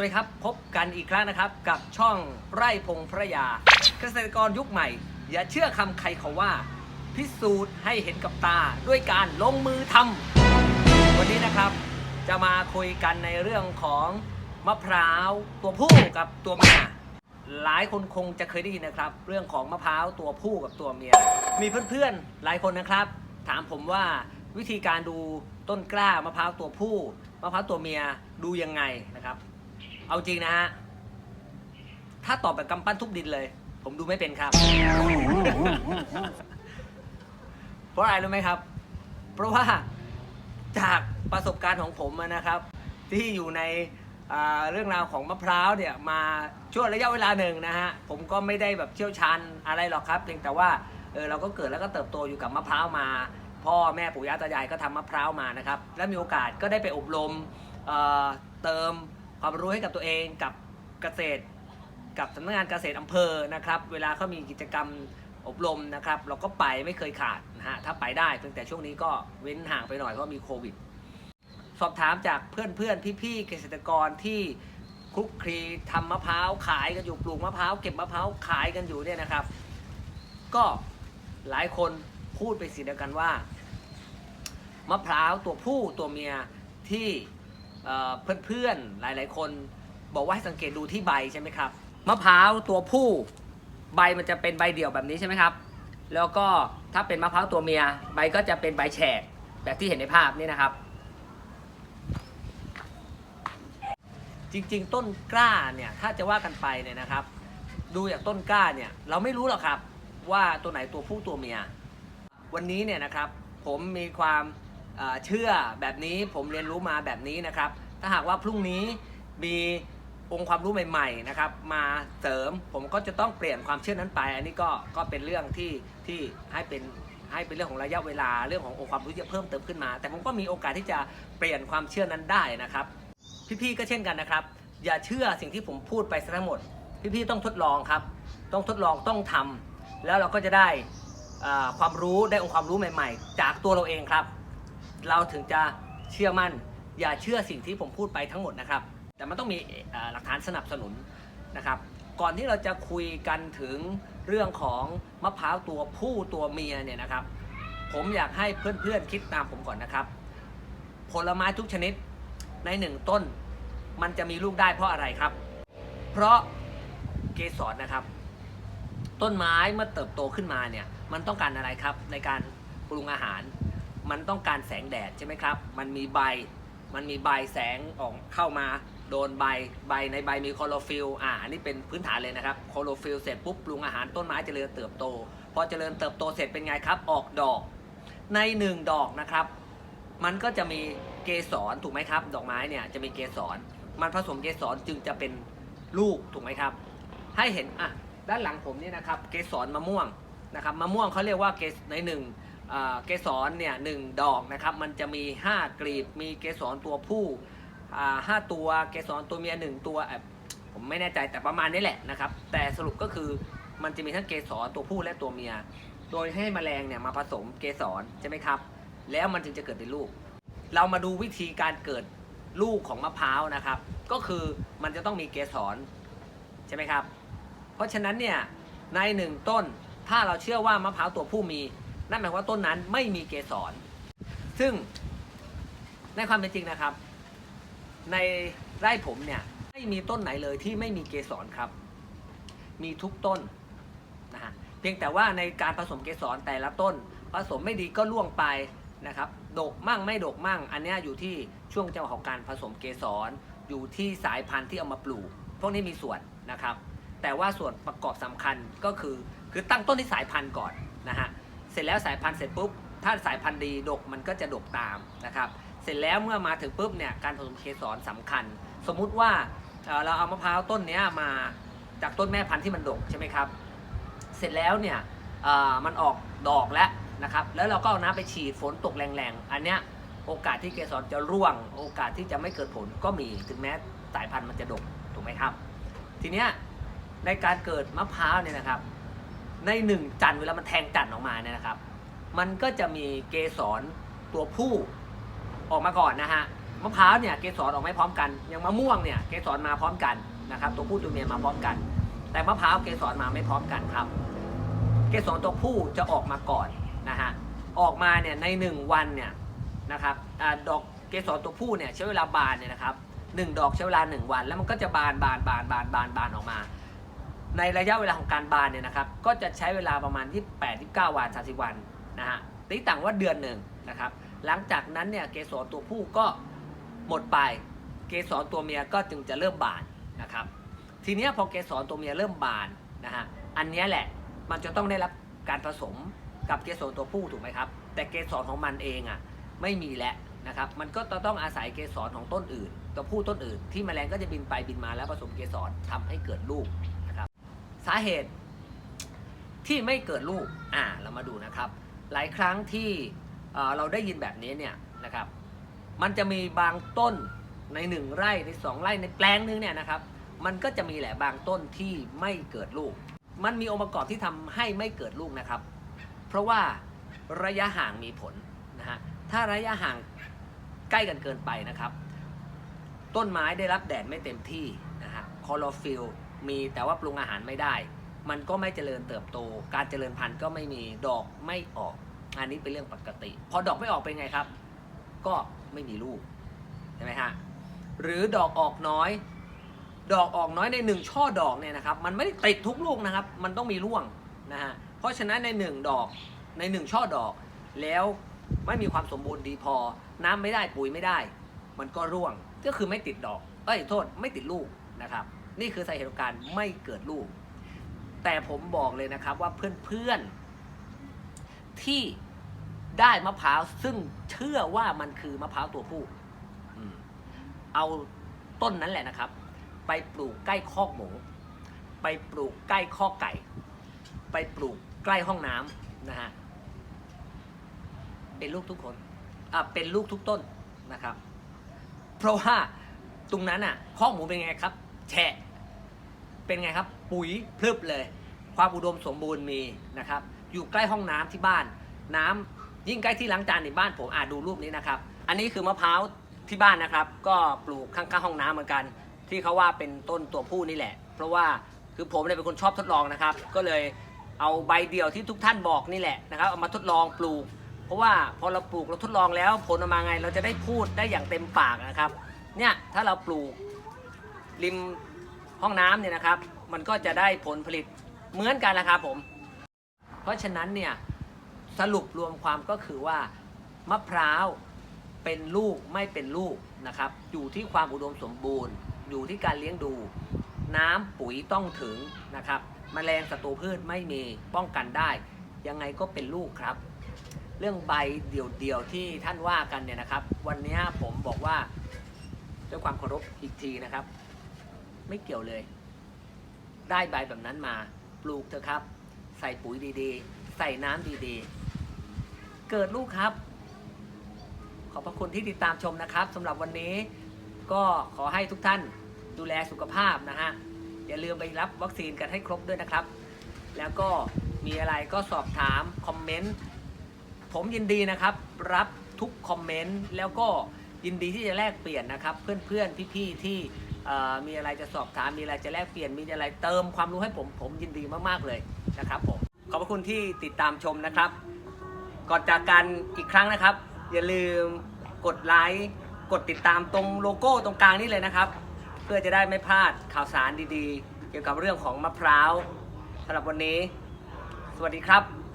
วัสดีครับ พบกันอีกครั้งนะครับกับช่องไร่พงพระยา เกษตรกรยุคใหม่ อย่าเชื่อคำใครเขาว่า พิสูจน์ให้เห็นกับตาด้วยการลงมือทำวันนี้นะครับ จะมาคุยกันในเรื่องของมะพร้าวตัวผู้กับตัวเมียหลายคนคงจะเคยได้ยินนะครับ เรื่องของมะพร้าวตัวผู้กับตัวเมีย มีเพื่อนๆหลายคนนะครับ ถามผมว่าวิธีการดูต้นกล้ามะพร้าวตัวผู้มะพร้าวตัวเมียดูยังไงนะครับ เอาจริงนะฮะ ถ้าตอบแบบกำปั้นทุบดินเลย ผมดูไม่เป็นครับ เพราะอะไรรู้ไหมครับ เพราะว่าจากประสบการณ์ของผมนะครับ ที่อยู่ในเรื่องราวของมะพร้าวเนี่ยมาช่วงระยะเวลาหนึ่งนะฮะผมก็ไม่ได้แบบเชี่ยวชาญอะไรหรอกครับ เพียงแต่ว่าเออเราก็เกิดแล้วก็เติบโตอยู่กับมะพร้าวมา พ่อแม่ปู่ย่าตายายก็ทำมะพร้าวมานะครับ และมีโอกาสก็ได้ไปอบรมเเติม ความรู้ให้กับตัวเองกับเกษตร กับสำนักงานเกษตรอำเภอนะครับ เวลาเขามีกิจกรรมอบรมนะครับ เราก็ไปไม่เคยขาดนะฮะถ้าไปได้เพียงแต่ช่วงนี้ก็เว้นห่างไปหน่อยเพราะมีโควิด สอบถามจากเพื่อนเพื่อนพี่ๆเกษตรกรที่คลุกคลีทำมะพร้าวขายกันอยู่ปลูกมะพร้าวเก็บมะพร้าวขายกันอยู่เนี่ยนะครับ ก็หลายคนพูดไปสีเดียวกันว่ามะพร้าวตัวผู้ตัวเมียที่ เพื่อนๆหลายๆ คนบอกว่าให้สังเกตดูที่ใบใช่ไหมครับมะพร้าวตัวผู้ใบมันจะเป็นใบเดี่ยวแบบนี้ใช่ไหมครับ แล้วก็ถ้าเป็นมะพร้าวตัวเมียใบก็จะเป็นใบแฉกแบบที่เห็นในภาพนี่นะครับ จริงๆ ต้นกล้าเนี่ยถ้าจะว่ากันไปเนี่ยนะครับ ดูจากต้นกล้าเนี่ยเราไม่รู้หรอกครับว่าตัวไหนตัวผู้ตัวเมีย วันนี้เนี่ยนะครับ ผมมีความ เชื่อแบบนี้ผมเรียนรู้มาแบบนี้นะครับ ถ้าหากว่าพรุ่งนี้มีองค์ความรู้ใหม่ๆนะครับมาเสริมผมก็จะต้องเปลี่ยนความเชื่อนั้นไป อันนี้ก็ก็เป็นเรื่องที่ที่ให้เป็นให้เป็นเรื่องของระยะเวลาเรื่องขององค์ความรู้ที่จะเพิ่มเติมขึ้นมา แต่ผมก็มีโอกาสที่จะเปลี่ยนความเชื่อนั้นได้นะครับ พี่ๆก็เช่นกันนะครับ อย่าเชื่อสิ่งที่ผมพูดไปซะทั้งหมด พี่ๆต้องทดลองครับ ต้องทดลองต้องทำแล้วเราก็จะได้ความรู้ได้องค์ความรู้ใหม่ ๆ จากตัวเราเองครับ เราถึงจะเชื่อมั่น อย่าเชื่อสิ่งที่ผมพูดไปทั้งหมดนะครับ แต่มันต้องมีหลักฐานสนับสนุนนะครับ ก่อนที่เราจะคุยกันถึงเรื่องของมะพร้าวตัวผู้ตัวเมียเนี่ยนะครับ ผมอยากให้เพื่อนๆคิดตามผมก่อนนะครับ ผลไม้ทุกชนิดในหนึ่งต้น มันจะมีลูกได้เพราะอะไรครับ เพราะเกสรนะครับ ต้นไม้เมื่อเติบโตขึ้นมาเนี่ยมันต้องการอะไรครับในการปรุงอาหาร มันต้องการแสงแดดใช่ไหมครับ มันมีใบ มันมีใบแสงออกเข้ามาโดนใบ ใบในใบมีคลอโรฟิลล์อ่าอันนี้เป็นพื้นฐานเลยนะครับคลอโรฟิลล์เสร็จปุ๊บปรุงอาหารต้นไม้เจริญเติบโต พอเจริญเติบโตเสร็จเป็นไงครับ ออกดอก ในหนึ่งดอกนะครับ มันก็จะมีเกสรถูกไหมครับ ดอกไม้เนี่ยจะมีเกสร มันผสมเกสรจึงจะเป็นลูกถูกไหมครับ ให้เห็นอะด้านหลังผมนี่นะครับ เกสรมะม่วงนะครับ มะม่วงเขาเรียกว่าเกสในหนึ่ง เกสรเนี่ยหนึ่งดอกนะครับมันจะมี 5 กลีบมีเกสรตัวผู้ห้าตัวเกสรตัวเมียหนึ่งตัวผมไม่แน่ใจแต่ประมาณนี้แหละนะครับ แต่สรุปก็คือมันจะมีทั้งเกสรตัวผู้และตัวเมีย โดยให้แมลงเนี่ยมาผสมเกสรใช่ไหมครับ แล้วมันจึงจะเกิดเป็นลูก เรามาดูวิธีการเกิดลูกของมะพร้าวนะครับ ก็คือมันจะต้องมีเกสรใช่ไหมครับ เพราะฉะนั้นเนี่ยในหนึ่งต้นถ้าเราเชื่อว่ามะพร้าวตัวผู้มี นั่นหมายว่าต้นนั้นไม่มีเกสร ซึ่งในความเป็นจริงนะครับ ในไร่ผมเนี่ยไม่มีต้นไหนเลยที่ไม่มีเกสรครับ มีทุกต้นนะฮะเพียงแต่ว่าในการผสมเกสรแต่ละต้น ผสมไม่ดีก็ล่วงไปนะครับดกมั่งไม่ดกมั่ง อันนี้อยู่ที่ช่วงจังหวะของการผสมเกสรอยู่ที่สายพันธุ์ที่เอามาปลูก พวกนี้มีส่วนนะครับ แต่ว่าส่วนประกอบสำคัญก็คือคือตั้งต้นที่สายพันธุ์ก่อนนะฮะ เสร็จแล้วสายพันธุ์เสร็จปุ๊บถ้าสายพันธุ์ดีดกมันก็จะดกตามนะครับ เสร็จแล้วเมื่อมาถึงปุ๊บเนี่ยการผสมเกสรสำคัญ สมมุติว่าเราเอามะพร้าวต้นนี้มาจากต้นแม่พันธุ์ที่มันดกใช่ไหมครับ เสร็จแล้วเนี่ยมันออกดอกแล้วนะครับ แล้วเราก็เอาน้ำไปฉีดฝนตกแรงๆ อันเนี้ยโอกาสที่เกสรจะร่วง โอกาสที่จะไม่เกิดผลก็มีถึงแม้สายพันธุ์มันจะดกถูกไหมครับ ทีเนี้ยในการเกิดมะพร้าวเนี่ยนะครับ ในหนึ่งจันเวลามันแทงจันออกมาเนี่ยนะครับ มันก็จะมีเกสรตัวผู้ออกมาก่อนนะฮะมะพร้าวเนี่ยเกสรออกไม่พร้อมกันอย่างมะม่วงเนี่ยเกสรมาพร้อมกันนะครับ ตัวผู้ตัวเมียมาพร้อมกัน แต่มะพร้าวเกสรมาไม่พร้อมกันครับ เกสรตัวผู้จะออกมาก่อนนะฮะออกมาเนี่ยในหนึ่งวันเนี่ยนะครับอดอกเกสรตัวผู้เนี่ยใช้เวลาบานเนี่ยนะครับหนึ่งดอกใช้เวลาหนึ่งวัน แล้วมันก็จะบานบานบานบานบานบานออกมา ในระยะเวลาของการบานเนี่ยนะครับ ก็จะใช้เวลาประมาณที่8 9วัน 30 วันนะฮะตีต่างว่าเดือนหนึ่งนะครับ หลังจากนั้นเนี่ยเกสรตัวผู้ก็หมดไป เกสรตัวเมียก็จึงจะเริ่มบานนะครับ ทีนี้พอเกสรตัวเมียเริ่มบานนะฮะ อันนี้แหละมันจะต้องได้รับการผสมกับเกสรตัวผู้ถูกไหมครับ แต่เกสรของมันเองอะไม่มีแล้วนะครับ มันก็ต้องอาศัยเกสรของต้นอื่น ตัวผู้ต้นอื่น ที่แมลงก็จะบินไปบินมาแล้วผสมเกสรทำให้เกิดลูก สาเหตุที่ไม่เกิดลูกอ่าเรามาดูนะครับ หลายครั้งที่เราได้ยินแบบนี้เนี่ยนะครับ มันจะมีบางต้นในหนึ่งไร่ในสองไร่ในแปลงนึงเนี่ยนะครับ มันก็จะมีแหละบางต้นที่ไม่เกิดลูก มันมีองค์ประกอบที่ทำให้ไม่เกิดลูกนะครับ เพราะว่าระยะห่างมีผลนะฮะถ้าระยะห่างใกล้กันเกินไปนะครับ ต้นไม้ได้รับแดดไม่เต็มที่นะฮะคลอโรฟิล มีแต่ว่าปรุงอาหารไม่ได้ มันก็ไม่เจริญเติบโต การเจริญพันธุ์ก็ไม่มีดอกไม่ออก อันนี้เป็นเรื่องปกติ พอดอกไม่ออกเป็นไงครับ ก็ไม่มีลูกใช่ไหมฮะหรือดอกออกน้อย ดอกออกน้อยในหนึ่งช่อดอกเนี่ยนะครับ มันไม่ได้ติดทุกลูกนะครับ มันต้องมีร่วงนะฮะเพราะฉะนั้นในหนึ่งดอกในหนึ่งช่อดอก แล้วไม่มีความสมบูรณ์ดีพอ น้ำไม่ได้ปุ๋ยไม่ได้ มันก็ร่วงก็คือไม่ติดดอกเอ้ยโทษไม่ติดลูกนะครับ นี่คือสาเหตุของการไม่เกิดลูก แต่ผมบอกเลยนะครับว่าเพื่อนๆที่ได้มะพร้าวซึ่งเชื่อว่ามันคือมะพร้าวตัวผู้เอาต้นนั้นแหละนะครับ ไปปลูกใกล้คอกหมู ไปปลูกใกล้คอกไก่ ไปปลูกใกล้ห้องน้ำนะฮะเป็นลูกทุกคนอะเป็นลูกทุกต้นนะครับ เพราะว่าตรงนั้นอะคอกหมูเป็นไงครับ แฉะ เป็นไงครับ ปุ๋ยพลึบเลย ความอุดมสมบูรณ์มีนะครับ อยู่ใกล้ห้องน้ำที่บ้าน น้ำยิ่งใกล้ที่ล้างจานในบ้านผมอ่าดูรูปนี้นะครับ อันนี้คือมะพร้าวที่บ้านนะครับ ก็ปลูกข้างๆห้องน้ำเหมือนกัน ที่เขาว่าเป็นต้นตัวผู้นี่แหละ เพราะว่าคือผมเนี่ยเป็นคนชอบทดลองนะครับ ก็เลยเอาใบเดียวที่ทุกท่านบอกนี่แหละนะครับเอามาทดลองปลูก เพราะว่าพอเราปลูกเราทดลองแล้วผลออกมาไงเราจะได้พูดได้อย่างเต็มปากนะครับ เนี่ยถ้าเราปลูกริม ห้องน้ำเนี่ยนะครับ มันก็จะได้ผลผลิตเหมือนกันนะครับผม เพราะฉะนั้นเนี่ยสรุปรวมความก็คือว่ามะพร้าวเป็นลูกไม่เป็นลูกนะครับ อยู่ที่ความอุดมสมบูรณ์ อยู่ที่การเลี้ยงดู น้ำปุ๋ยต้องถึงนะครับแมลงศัตรูพืชไม่มีป้องกันได้ ยังไงก็เป็นลูกครับ เรื่องใบเดี่ยวๆที่ท่านว่ากันเนี่ยนะครับ วันนี้ผมบอกว่าด้วยความเคารพอีกทีนะครับ ไม่เกี่ยวเลย ได้ใบแบบนั้นมา ปลูกเถอะครับ ใส่ปุ๋ยดีๆ ใส่น้ำดีๆ เกิดลูกครับ ขอบพระคุณที่ติดตามชมนะครับสำหรับวันนี้ก็ขอให้ทุกท่านดูแลสุขภาพนะฮะ อย่าลืมไปรับวัคซีนกันให้ครบด้วยนะครับ แล้วก็มีอะไรก็สอบถาม คอมเมนต์ ผมยินดีนะครับ รับทุกคอมเมนต์ แล้วก็ยินดีที่จะแลกเปลี่ยนนะครับ เพื่อนๆ พี่ๆ ที่ มีอะไรจะสอบถามมีอะไรจะแลกเปลี่ยนมีอะไรเติมความรู้ให้ผมผมยินดีมากๆเลยนะครับผมขอบพระคุณที่ติดตามชมนะครับ ก่อนจากกันอีกครั้งนะครับ อย่าลืมกดไลค์กดติดตามตรงโลโก้ตรงกลางนี่เลยนะครับ เพื่อจะได้ไม่พลาดข่าวสารดีๆ เกี่ยวกับเรื่องของมะพร้าวสำหรับวันนี้ สวัสดีครับ